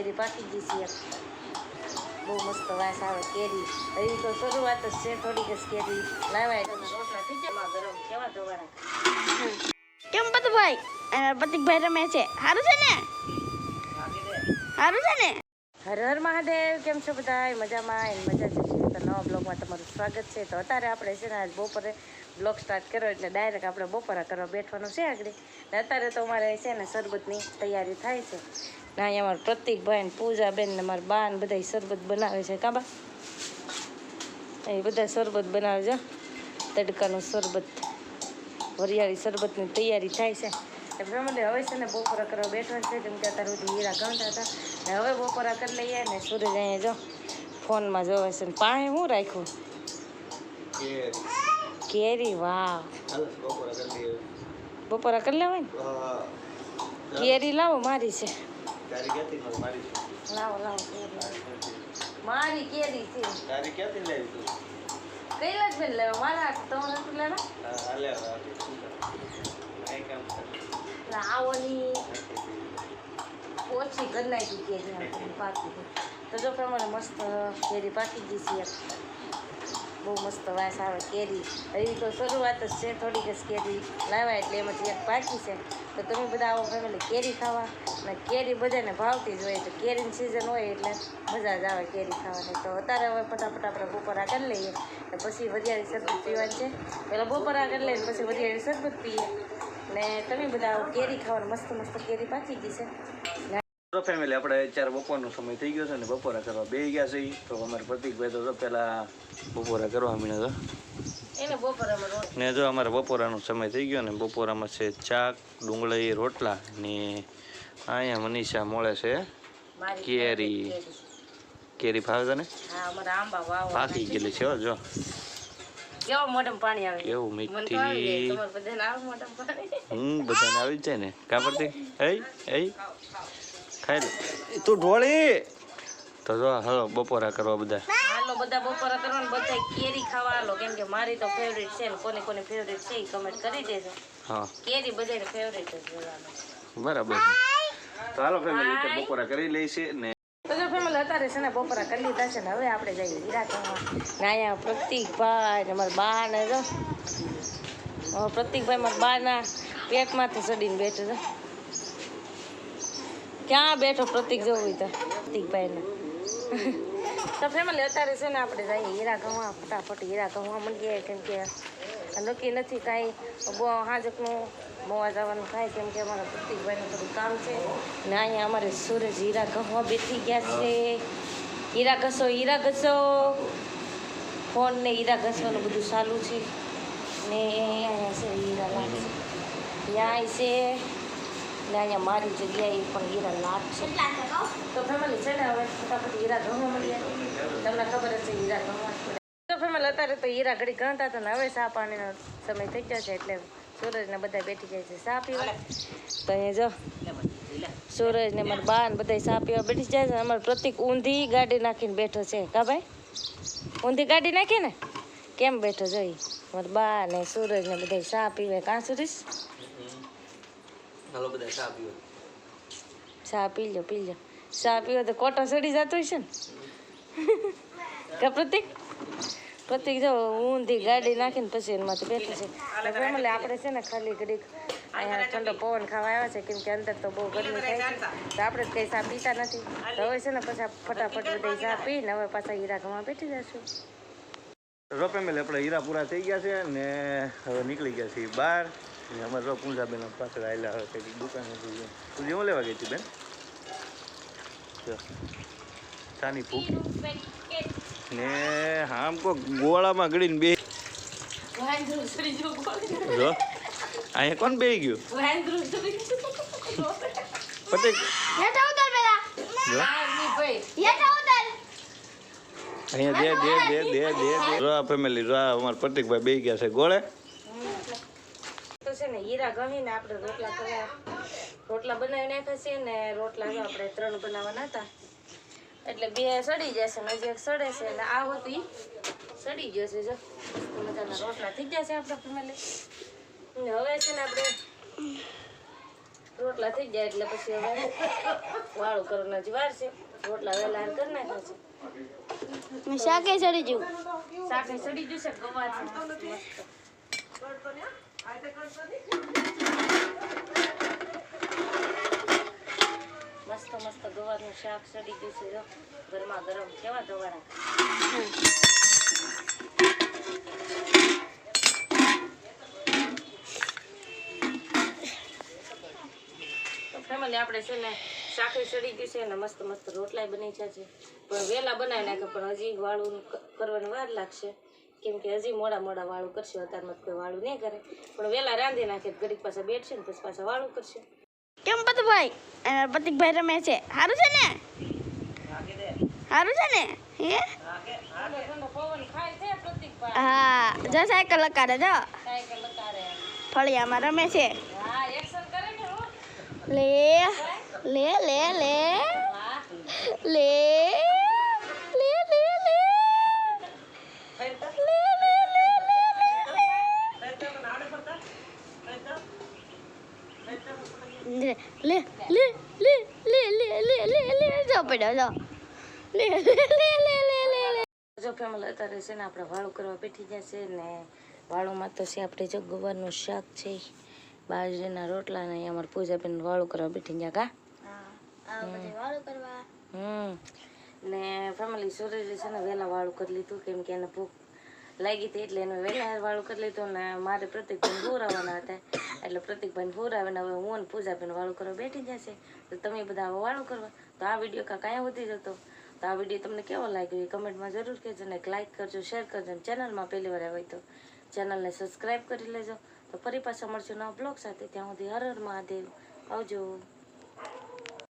કેરી પાકી ગઈ છે બહુ મસ્ત વાસ આવે કેરી. હજી તો શરૂઆત જ છે થોડીક જ કેરી લાવાય. રોટલા થઈ જાય? ગરમ કેવા ધોવાના કેમ પતભાઈ? અને પતિકભાઈ રમે છે. સારું છે ને? સારું છે ને? હર હર મહાદેવ. કેમ છો બધા મજામાં? મજા છે. તો નવા બ્લોગમાં તમારું સ્વાગત છે. તો અત્યારે આપણે છે ને આજ બપોરે બ્લોગ સ્ટાર્ટ કર્યો એટલે ડાયરેક્ટ આપણે બપોરા કરવા બેઠવાનું છે આગળ. ને અત્યારે તો અમારે છે ને શરબતની તૈયારી થાય છે. ને અહીંયા અમારા પ્રતિકભાઈ ને પૂજાબેન ને મારા બા બધા શરબત બનાવે છે. કાબા એ બધા શરબત બનાવે છે. તડકાનું શરબત, વરિયાળી શરબતની તૈયારી થાય છે. મને હવે છે ને બપોરા કરવા બેઠવા છે. કેમ કે અત્યારે સુધી હીરા ગણતા હતા. હવે બપોરા કરી લઈએ ને સૂરજ અહીંયા જો ફોનમાં જોવે છે ને પાસે શું રાખ્યું? કેરી વાહ બપોરા કરી લેવાય ને? કેરી લાવો મારી છે. લાવો લાવો મારી કેરી છે. કઈ જ બેન લેવા? મારા તો નથી લેવા. ના. આવોની ઓછી કરી નાખી કેરી આપણે પાકી તો જો પ્રમાણે મસ્ત કેરી પાકી ગઈ છે. બહુ મસ્ત વાસ આવે કેરી. હજી તો શરૂઆત જ છે, થોડીક જ કેરી લાવ્યા એટલે એમાંથી એક પાકી છે. તો તમે બધા આવો ફેમિલી કેરી ખાવા. અને કેરી બધાને ભાવતી જ હોય તો કેરીની સિઝન હોય એટલે મજા જ આવે કેરી ખાવાની. તો અત્યારે હવે ફટાફટ આપણે બપોરા કરી લઈએ. પછી વધારે શરબત પીવાની છે. પહેલાં બપોરા કરી લઈએ પછી વધારે શરબત પીએ. ને તમે બધા કેરી ખાવાનું મસ્ત મસ્ત કેરી પાકી ગઈ છે. ફેમિલી આપણે અત્યારે બપોરનો સમય થઈ ગયો છે ને બપોરા કરવા બે ગયા છે તો અમારે પ્રતિકભાઈ તો પહેલાં બપોરા કરવા મીને તો ને જો અમારે બપોરાનો સમય થઈ ગયો ને બપોરામાં છે ચાક ડુંગળી રોટલા ને અહીંયા મનીષા મળે છે કેરી. કેરી. ફાવે છે તને વાવ પાકી ગયેલી છે હો જો. કેવો મોઢમ પાણી આવે? કેવું મીઠી? તમારે બધાને આવે મોઢમ પાણી. હમ બધાને આવી જ જાય ને. કા પ્રતિક એ એ ખાઈ લે. તું ઢોળી. તો જો હાલો બપોરા કરવા બધા. હાલો બધા બપોરા કરવાનું બધા કેરી ખાવા. હાલો કેમ કે મારી તો ફેવરેટ છે ને કોને કોને ફેવરેટ છે એ કમેન્ટ કરી દેજો. હા. કેરી બધાને ફેવરેટ જ બરાબર છે. તો હાલો ફેમિલી રીતે બપોરા કરી લઈશે ને જો ફેમિલી અત્યારે છે ને બપોરા કરી લીધા ને હવે આપણે જઈએ હીરા ખાવા ને અહીંયા પ્રતિકભાઈ ને મારા બા ને પ્રતિકભાઈ મારા બાના પેટમાંથી ચડીને બેઠો છે. ક્યાં બેઠો પ્રતિક જોવું તો? પ્રતિકભાઈને તો ફેમિલી અત્યારે છે ને આપણે જઈએ હીરા ગવા ફટાફટ હીરા ગવા મળીએ કેમ કે નક્કી નથી કાંઈ. હાજકનું મોવા જવાનું થાય કેમ કે અમારા પ્રતિકભાઈનું થોડું કામ છે. ને અહીંયા અમારે સૂરજ હીરા ગવા બેસી ગયા છે. હીરા ઘસો હીરા ઘસો. ફોન ને હીરા ઘસવાનું બધું ચાલુ છે. ને અહીંયા છે હીરા લાગે ત્યાં છે. ને અહીંયા મારી જગ્યાએ પણ હીરા લાટ છે. તો ફેમિલી છે ને હવે? ફટાફટ હીરા ગણવા મળીએ તમને ખબર હશે હીરા જ તો ફેમિલી, અત્યારે તો હીરા ઘડી ગણતા હતા ને હવે ચા પાણીનો સમય થઈ ગયો છે એટલે સૂરજ ને બધા બેઠી જાય છે ચા પીવા. તો અહીંયા જો સૂરજ ને મારા બા ને બધા ચા પીવા બેઠી જાય છે. અમારે પ્રતિક ઊંધી ગાડી નાખીને બેઠો છે. કા ભાઈ? ઊંધી ગાડી નાખી ને? કેમ બેઠો જોઈ મારા બા ને સૂરજ ને બધા સા પીવે. કાં સુરેશ? સા બધા ચા પીવો. પી લો પી લો ચા પીવો તો કોટો સડી જતો હશે ને? કે પ્રતિક? પ્રતિક જો, ઊંધી ગાડી નાખીને પછી એમાંથી બેઠી છે. ફેમિલી આપણે છે ને ખાલી ઘડીક અહીંયા ઠંડો પવન ખાવા આવ્યા છે, કેમ કે અંદર તો બહુ ગરમી થાય છે. તો આપણે જ કંઈ ચા પીતા નથી. હવે છે ને પછી ફટાફટ બધા ચા પીને હવે પાછા હીરા ઘરમાં બેઠી જશું. રો ફેમિલી, આપણે હીરા પૂરા થઈ ગયા છે ને હવે નીકળી ગયા છીએ બહાર. ને અમારે રો પૂંજાબેન પાછળ આવેલા હવે કંઈક દુકાને જઈએ તું જેવું લેવા ગઈ હતી બેન? ચાની ફૂકી ને આમ કો ગોળામાં ગળીને બે જો અહીંયા કોણ બે ગયું? પટેક હેઠા ઉતર પેલા જો. હેઠા ઉતર. અહીંયા દે દે દે દે દે દે. રો ફેમિલી રો અમાર પ્રતિકભાઈ બે ગયા છે. ગોળે. તો છે ને હીરા ગણીને આપણે રોટલા કરવા રોટલા બનાવી નાખ્યા છે ને રોટલા જો આપણે ત્રણ બનાવવાના હતા. એટલે બે સડી જશે ને હજી એક સડે છે એટલે આ હતું સડી ગયો છે જો. મજાના રોટલા થઈ જશે છે આપણા ફેમિલી. ને હવે છે ને આપણે રોટલા થઈ જાય એટલે પછી હવે વાળું કરવાના જ વાર છે. રોટલા વહેલા કરી નાખ્યા છે. શાકે ચડી જવું શાકે સડી જશે ગવા છે મસ્ત. મસ્ત ગવારનું શાક સડી ગયું છે, જો. ગરમા ગરમ કેવા ગવારા? ફેમિલી આપણે છે ને શાકરી સડી ગયું છે અને મસ્ત મસ્ત રોટલાય બની છે પણ વહેલા બનાવી નાખે, પણ હજી વાળું કરવાની વાર લાગશે. કેમ કે હજી મોડા મોડા વાળું કરશે અત્યારમાં કોઈ વાળું નહીં કરે. પણ વહેલા રાંધી નાખે, ઘડીક પાછા બેઠશે ને, પછી પાછા વાળું કરશે. કેમ પતુભાઈ પ્રતિકભાઈ રમે છે. સારું છે ને? સારું છે ને? હે? હા, જો સાયકલ લકારે જો. ફળિયામાં રમે છે. લે લે લે લે. લે લે લે લે લે લે લે લે લે લે લે લે લે લે લે જો પડ્યો જો લે લે લે લે લે લે લે જો ફેમલ અત્યારે છે ને આપણે વાળું કરવા બેઠી ગયા છે ને વાળુંમાં તો છે આપણે જો ગવારનું શાક છે બાજરીના રોટલા ને અમારે પૂજાબેન વાળું કરવા બેઠી ગયા કા વાળું કરવા હમ ને ફેમિલી સુરેશ છે ને વહેલા વાળું કરી લીધું કેમ કે એને ભૂખ લાગી હતી એટલે એને વહેલા વાળું કરી લીધું ને મારે પ્રતિકભાઈ ફોરાવાના હતા એટલે પ્રતિકભાઈને ફોરાવીને હવે હું અને પૂજાબેન વાળું કરવા બેઠી જશે તો તમે બધા વાળું કરવા. તો આ વીડિયો કાં કાંઈ વધી જતો. તો આ વીડિયો તમને કેવો લાગ્યો એ કમેન્ટમાં જરૂર કહેજો ને લાઇક કરજો શેર કરજો અને ચેનલમાં પહેલી વાર આવ્યો તો ચેનલને સબસ્ક્રાઈબ કરી લેજો. તો ફરી પાછા મળશું નવા બ્લોગ સાથે. ત્યાં સુધી હર મહાદેવ. આવજો.